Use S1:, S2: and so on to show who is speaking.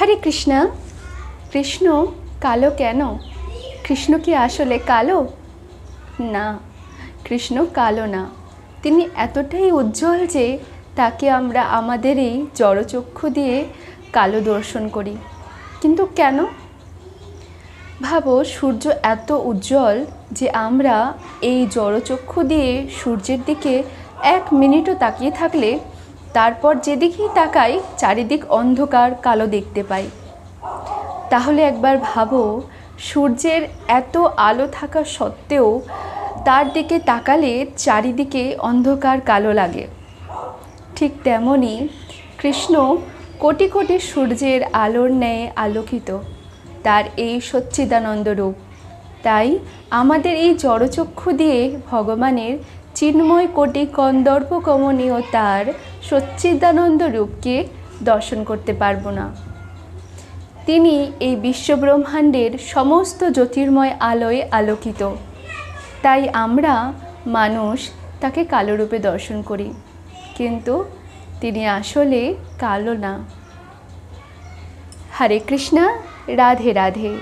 S1: হরে কৃষ্ণ। কৃষ্ণ, কালো কেন? কৃষ্ণ কি আসলে কালো? না, কৃষ্ণ কালো না। তিনি এতটাই উজ্জ্বল যে তাকে আমরা আমাদের এই জড়চক্ষু দিয়ে কালো দর্শন করি। কিন্তু কেন? ভাবো, সূর্য এত উজ্জ্বল যে আমরা এই জড়চক্ষু দিয়ে সূর্যের দিকে এক মিনিটও তাকিয়ে থাকলে তারপর যেদিকেই তাকাই, চারিদিক অন্ধকার, কালো দেখতে পাই। তাহলে একবার ভাবো, সূর্যের এত আলো থাকা সত্ত্বেও তার দিকে তাকালে চারিদিকে অন্ধকার, কালো লাগে। ঠিক তেমনই কৃষ্ণ কোটি কোটি সূর্যের আলোর ন্যায় আলোকিত। তার এই সচ্চিদানন্দ রূপ। তাই আমাদের এই জড়চক্ষু দিয়ে ভগবানের চিন্ময় কোটি কন্দর্প কমনীয় তার সচ্চিদানন্দ রূপকে দর্শন করতে পারব না। তিনি এই বিশ্বব্রহ্মাণ্ডের সমস্ত জ্যোতির্ময় আলোয় আলোকিত। তাই আমরা মানুষ তাকে কালো রূপে দর্শন করি। কিন্তু তিনি আসলে কালো না। হরে কৃষ্ণা, রাধে রাধে।